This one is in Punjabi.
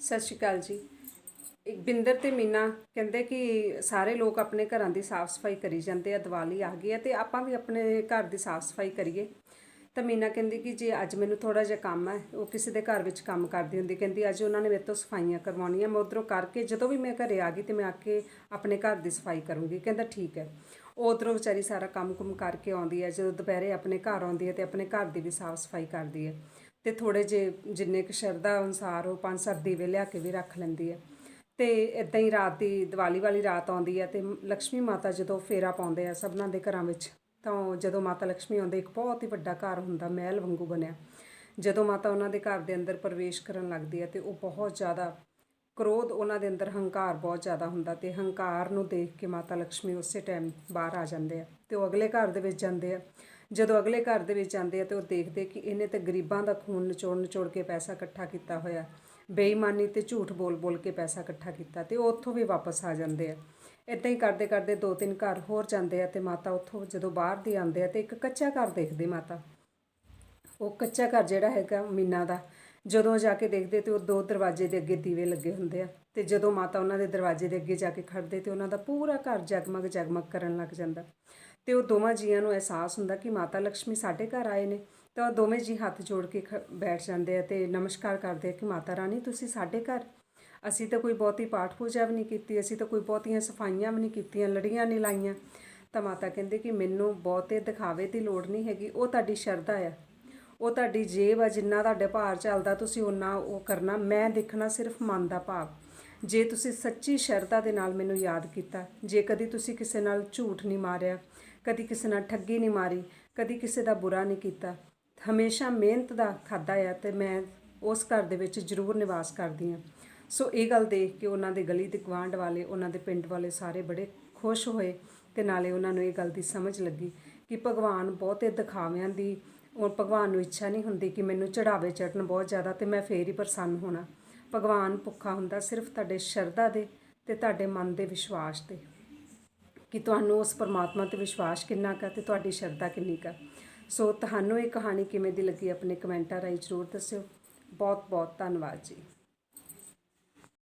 ਸਤਿ ਸ਼੍ਰੀ ਅਕਾਲ ਜੀ। ਇੱਕ ਬਿੰਦਰ ਤੇ ਮੀਨਾ ਕਹਿੰਦੇ ਕਿ ਸਾਰੇ ਲੋਕ ਆਪਣੇ ਘਰਾਂ ਦੀ ਸਾਫ਼ ਸਫ਼ਾਈ ਕਰੀ ਜਾਂਦੇ ਆ, ਦੀਵਾਲੀ ਆ ਗਈ ਹੈ ਤੇ ਆਪਾਂ ਵੀ ਆਪਣੇ ਘਰ ਦੀ ਸਾਫ਼ ਸਫ਼ਾਈ ਕਰੀਏ। ਤਾਂ ਮੀਨਾ ਕਹਿੰਦੀ ਕਿ ਜੇ ਅੱਜ ਮੈਨੂੰ ਥੋੜਾ ਜਿਹਾ ਕੰਮ ਹੈ, ਉਹ ਕਿਸੇ ਦੇ ਘਰ ਵਿੱਚ ਕੰਮ ਕਰਦੀ ਹੁੰਦੀ, ਕਹਿੰਦੀ ਅੱਜ ਉਹਨਾਂ ਨੇ ਮੇਰੇ ਤੋਂ ਸਫਾਈਆਂ ਕਰਵਾਉਣੀਆਂ, ਮੈਂ ਉਧਰੋਂ ਕਰਕੇ ਜਦੋਂ ਵੀ ਮੈਂ ਘਰੇ ਆ ਗਈ ਤੇ ਮੈਂ ਆ ਕੇ ਆਪਣੇ ਘਰ ਦੀ ਸਫ਼ਾਈ ਕਰੂੰਗੀ, ਕਹਿੰਦਾ ਠੀਕ ਹੈ। ਉਹ ਉਧਰੋਂ ਵਿਚਾਰੀ ਸਾਰਾ ਕੰਮ-ਕੁਮ ਕਰਕੇ ਆਉਂਦੀ ਹੈ, ਜਦੋਂ ਦੁਪਹਿਰੇ ਆਪਣੇ ਘਰ ਆਉਂਦੀ ਹੈ ਤੇ ਆਪਣੇ ਘਰ ਦੀ ਵੀ ਸਾਫ਼ ਸਫ਼ਾਈ ਕਰਦੀ ਹੈ। ਤੇ ਥੋੜੇ ਜੇ ਜਿੰਨੇ ਕੁ ਸ਼ਰਧਾ ਅਨੁਸਾਰ ਉਹ ਪੰਜ ਸੱਤ ਦੀਵੇ ਲਿਆ ਕੇ ਵੀ ਰੱਖ ਲੈਂਦੀ ਹੈ। ਤੇ ਇਦਾਂ ਹੀ ਰਾਤ ਦੀ ਦੀਵਾਲੀ ਵਾਲੀ ਰਾਤ ਆਉਂਦੀ ਹੈ ਤੇ ਲక్ష్ਮੀ ਮਾਤਾ ਜਦੋਂ ਫੇਰਾ ਪਾਉਂਦੇ ਆ ਸਭਨਾਂ ਦੇ ਘਰਾਂ ਵਿੱਚ, ਤਾਂ ਜਦੋਂ ਮਾਤਾ ਲక్ష్ਮੀ ਆਉਂਦੇ, ਇੱਕ ਬਹੁਤ ਹੀ ਵੱਡਾ ਘਰ ਹੁੰਦਾ ਮਹਿਲ ਵਾਂਗੂ ਬਣਿਆ। ਜਦੋਂ ਮਾਤਾ ਉਹਨਾਂ ਦੇ ਘਰ ਦੇ ਅੰਦਰ ਪ੍ਰਵੇਸ਼ ਕਰਨ ਲੱਗਦੀ ਹੈ ਤੇ ਉਹ ਬਹੁਤ ਜ਼ਿਆਦਾ ਕ੍ਰੋਧ ਉਹਨਾਂ ਦੇ ਅੰਦਰ, ਹੰਕਾਰ ਬਹੁਤ ਜ਼ਿਆਦਾ ਹੁੰਦਾ ਤੇ ਹੰਕਾਰ ਨੂੰ ਦੇਖ ਕੇ ਮਾਤਾ ਲక్ష్ਮੀ ਉਸੇ ਟਾਈਮ ਬਾਹਰ ਆ ਜਾਂਦੇ ਆ ਤੇ ਉਹ ਅਗਲੇ ਘਰ ਦੇ ਵਿੱਚ ਜਾਂਦੇ ਆ। ਜਦੋਂ ਅਗਲੇ ਘਰ ਦੇ ਵਿੱਚ ਜਾਂਦੇ ਆ ਤੇ ਉਹ ਦੇਖਦੇ ਕਿ ਇਹਨੇ ਤਾਂ ਗਰੀਬਾਂ ਦਾ ਖੂਨ ਨਿਚੋੜ ਨਿਚੋੜ ਕੇ ਪੈਸਾ ਇਕੱਠਾ ਕੀਤਾ ਹੋਇਆ। ਬੇਈਮਾਨੀ ਤੇ ਝੂਠ ਬੋਲ ਬੋਲ ਕੇ ਪੈਸਾ ਇਕੱਠਾ ਕੀਤਾ ਤੇ ਉਹ ਉੱਥੋਂ ਵੀ ਵਾਪਸ ਆ ਜਾਂਦੇ ਆ। ਇਦਾਂ ਹੀ ਕਰਦੇ ਕਰਦੇ ਦੋ ਤਿੰਨ ਘਰ ਹੋਰ ਜਾਂਦੇ ਆ ਤੇ ਮਾਤਾ ਉੱਥੋਂ ਜਦੋਂ ਬਾਹਰ ਦੀ ਆਉਂਦੇ ਆ ਤੇ ਇੱਕ ਕੱਚਾ ਘਰ ਦੇਖਦੇ ਮਾਤਾ। ਉਹ ਕੱਚਾ ਘਰ ਜਿਹੜਾ ਹੈਗਾ ਮੀਨਾ ਦਾ ਜਦੋਂ ਜਾ ਕੇ ਦੇਖਦੇ ਤੇ ਉਹ ਦੋ ਦਰਵਾਜ਼ੇ ਦੇ ਅੱਗੇ ਦੀਵੇ ਲੱਗੇ ਹੁੰਦੇ ਆ ਤੇ ਜਦੋਂ ਮਾਤਾ ਉਹਨਾਂ ਦੇ ਦਰਵਾਜ਼ੇ ਦੇ ਅੱਗੇ ਜਾ ਕੇ ਖੜਦੇ ਤੇ ਉਹਨਾਂ ਦਾ ਪੂਰਾ ਘਰ ਜਗਮਗ ਜਗਮਗ ਕਰਨ ਲੱਗ ਜਾਂਦਾ। ਤੇ ਉਹ ਦੋਵਾਂ ਜੀਆਂ ਨੂੰ ਅਹਿਸਾਸ ਹੁੰਦਾ ਕਿ ਮਾਤਾ ਲక్ష్ਮੀ ਸਾਡੇ ਘਰ ਆਏ ਨੇ ਤਾਂ ਉਹ ਦੋਵੇਂ ਜੀ ਹੱਥ ਜੋੜ ਕੇ ਖ- ਬੈਠ ਜਾਂਦੇ ਆ ਤੇ ਨਮਸਕਾਰ ਕਰਦੇ ਆ ਕਿ ਮਾਤਾ ਰਾਣੀ ਤੁਸੀਂ ਸਾਡੇ ਘਰ। ਅਸੀਂ ਤਾਂ ਕੋਈ ਬਹੁਤੀ ਪਾਠ ਪੂਜਾ ਵੀ ਨਹੀਂ ਕੀਤੀ, ਅਸੀਂ ਤਾਂ ਕੋਈ ਬਹੁਤੀਆਂ ਸਫਾਈਆਂ ਵੀ ਨਹੀਂ ਕੀਤੀਆਂ, ਲੜੀਆਂ ਨਹੀਂ ਲਾਈਆਂ। ਤਾਂ ਮਾਤਾ ਕਹਿੰਦੇ ਕਿ ਮੈਨੂੰ ਬਹੁਤੇ ਦਿਖਾਵੇ ਦੀ ਲੋੜ ਨਹੀਂ ਹੈਗੀ, ਉਹ ਤੁਹਾਡੀ ਸ਼ਰਧਾ ਆ। ਉਹ ਤੁਹਾਡੀ ਜੇਬ ਆ, ਜਿੰਨਾ ਤੁਹਾਡੇ ਭਾਰ ਚੱਲਦਾ ਤੁਸੀਂ ਉਹਨਾਂ ਉਹ ਕਰਨਾ। ਮੈਂ ਦੇਖਣਾ ਸਿਰਫ ਮਨ ਦਾ ਭਾਵ। ਜੇ ਤੁਸੀਂ ਸੱਚੀ ਸ਼ਰਧਾ ਦੇ ਨਾਲ ਮੈਨੂੰ ਯਾਦ ਕੀਤਾ, ਜੇ ਕਦੀ ਤੁਸੀਂ ਕਿਸੇ ਨਾਲ ਝੂਠ ਨਹੀਂ ਮਾਰਿਆ, ਕਦੀ ਕਿਸੇ ਨਾਲ ਠੱਗੀ ਨਹੀਂ ਮਾਰੀ, ਕਦੀ ਕਿਸੇ ਦਾ ਬੁਰਾ ਨਹੀਂ ਕੀਤਾ, ਹਮੇਸ਼ਾ ਮਿਹਨਤ ਦਾ ਖਾਦਾ ਆ ਤੇ ਮੈਂ ਉਸ ਘਰ ਦੇ ਵਿੱਚ ਜ਼ਰੂਰ ਨਿਵਾਸ ਕਰਦੀ ਹਾਂ। ਸੋ ਇਹ ਗੱਲ ਦੇਖ ਕੇ ਉਹਨਾਂ ਦੇ ਗਲੀ ਦੇ ਗੁਆਂਢ ਵਾਲੇ, ਉਹਨਾਂ ਦੇ ਪਿੰਡ ਵਾਲੇ ਸਾਰੇ ਬੜੇ ਖੁਸ਼ ਹੋਏ ਤੇ ਨਾਲੇ ਉਹਨਾਂ ਨੂੰ ਇਹ ਗੱਲ ਦੀ ਸਮਝ ਲੱਗੀ ਕਿ ਭਗਵਾਨ ਬਹੁਤੇ ਦਿਖਾਵਿਆਂ ਦੀ ਉਹ ਭਗਵਾਨ ਨੂੰ ਇੱਛਾ ਨਹੀਂ ਹੁੰਦੀ ਕਿ ਮੈਨੂੰ ਚੜਾਵੇ ਚੜਨ ਬਹੁਤ ਜ਼ਿਆਦਾ ਤੇ ਮੈਂ ਫੇਰ ਹੀ ਪ੍ਰਸੰਨ ਹੋਣਾ। ਭਗਵਾਨ ਭੁੱਖਾ ਹੁੰਦਾ ਸਿਰਫ ਤੁਹਾਡੇ ਸ਼ਰਧਾ ਦੇ ਤੇ ਤੁਹਾਡੇ ਮਨ ਦੇ ਵਿਸ਼ਵਾਸ ਤੇ। ਕਿ ਤੁਹਾਨੂੰ ਉਸ ਪਰਮਾਤਮਾ ਤੇ ਵਿਸ਼ਵਾਸ ਕਿੰਨਾ ਕੁ ਹੈ ਤੇ ਤੁਹਾਡੀ ਸ਼ਰਧਾ ਕਿੰਨੀ ਕੁ ਸੋ ਤੁਹਾਨੂੰ ਇਹ ਕਹਾਣੀ ਕਿਵੇਂ ਦੀ ਲੱਗੀ, ਆਪਣੇ ਕਮੈਂਟਾਂ ਰਾਹੀਂ ਜ਼ਰੂਰ ਦੱਸਿਓ। ਬਹੁਤ ਬਹੁਤ ਧੰਨਵਾਦ ਜੀ।